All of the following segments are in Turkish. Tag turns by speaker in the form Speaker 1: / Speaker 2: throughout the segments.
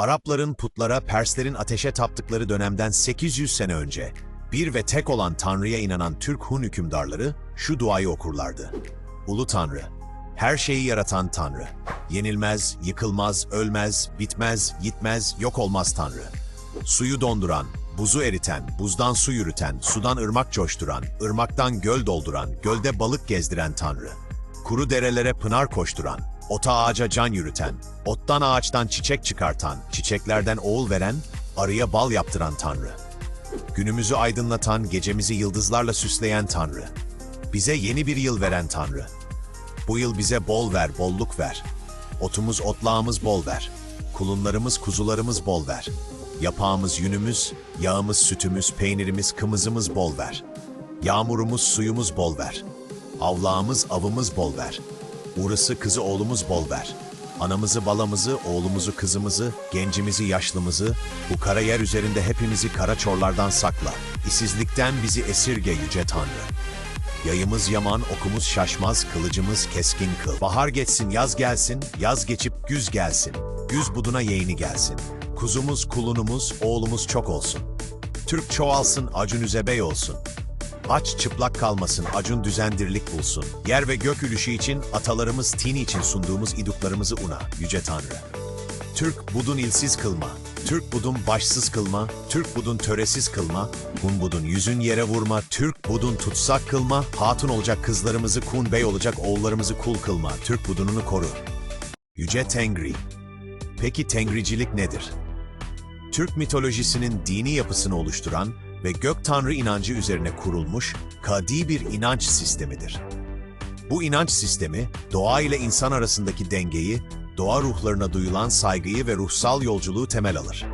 Speaker 1: Arapların putlara, Perslerin ateşe taptıkları dönemden 800 sene önce bir ve tek olan Tanrı'ya inanan Türk Hun hükümdarları şu duayı okurlardı. Ulu Tanrı, her şeyi yaratan Tanrı, yenilmez, yıkılmaz, ölmez, bitmez, yitmez, yok olmaz Tanrı. Suyu donduran, buzu eriten, buzdan su yürüten, sudan ırmak coşturan, ırmaktan göl dolduran, gölde balık gezdiren Tanrı. Kuru derelere pınar koşturan, ota ağaca can yürüten, ottan ağaçtan çiçek çıkartan, çiçeklerden oğul veren, arıya bal yaptıran Tanrı. Günümüzü aydınlatan, gecemizi yıldızlarla süsleyen Tanrı. Bize yeni bir yıl veren Tanrı. Bu yıl bize bol ver, bolluk ver. Otumuz, otlağımız bol ver. Kulunlarımız, kuzularımız bol ver. Yapağımız, yünümüz, yağımız, sütümüz, peynirimiz, kımızımız bol ver. Yağmurumuz, suyumuz bol ver. Avlağımız, avımız bol ver. Uğrısı, kızı, oğlumuz bol ver. Anamızı, balamızı, oğlumuzu, kızımızı, gencimizi, yaşlımızı, bu kara yer üzerinde hepimizi kara çorlardan sakla. İsizlikten bizi esirge yüce Tanrı. Yayımız yaman, okumuz şaşmaz, kılıcımız keskin kıl. Bahar geçsin, yaz gelsin, yaz geçip güz gelsin. Güz buduna yeğeni gelsin. Kuzumuz, kulunumuz, oğlumuz çok olsun. Türk çoğalsın, acun üzebey olsun. Aç çıplak kalmasın, acun düzendirlik bulsun. Yer ve gök ülüşü için, atalarımız tini için sunduğumuz iduklarımızı una, yüce Tanrı. Türk budun ilsiz kılma, Türk budun başsız kılma, Türk budun töresiz kılma, Hun budun yüzün yere vurma, Türk budun tutsak kılma, hatun olacak kızlarımızı kun bey olacak oğullarımızı kul kılma, Türk budununu koru. Yüce Tengri. Peki Tengricilik nedir? Türk mitolojisinin dini yapısını oluşturan ve gök tanrı inancı üzerine kurulmuş kadi bir inanç sistemidir. Bu inanç sistemi, doğa ile insan arasındaki dengeyi, doğa ruhlarına duyulan saygıyı ve ruhsal yolculuğu temel alır.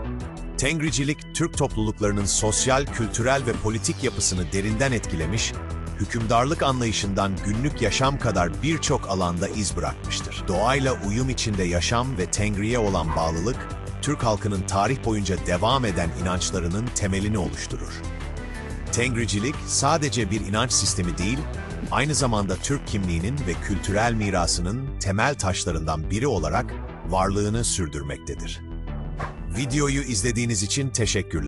Speaker 1: Tengricilik, Türk topluluklarının sosyal, kültürel ve politik yapısını derinden etkilemiş, hükümdarlık anlayışından günlük yaşam kadar birçok alanda iz bırakmıştır. Doğayla uyum içinde yaşam ve Tengri'ye olan bağlılık, Türk halkının tarih boyunca devam eden inançlarının temelini oluşturur. Tengricilik sadece bir inanç sistemi değil, aynı zamanda Türk kimliğinin ve kültürel mirasının temel taşlarından biri olarak varlığını sürdürmektedir. Videoyu izlediğiniz için teşekkürler.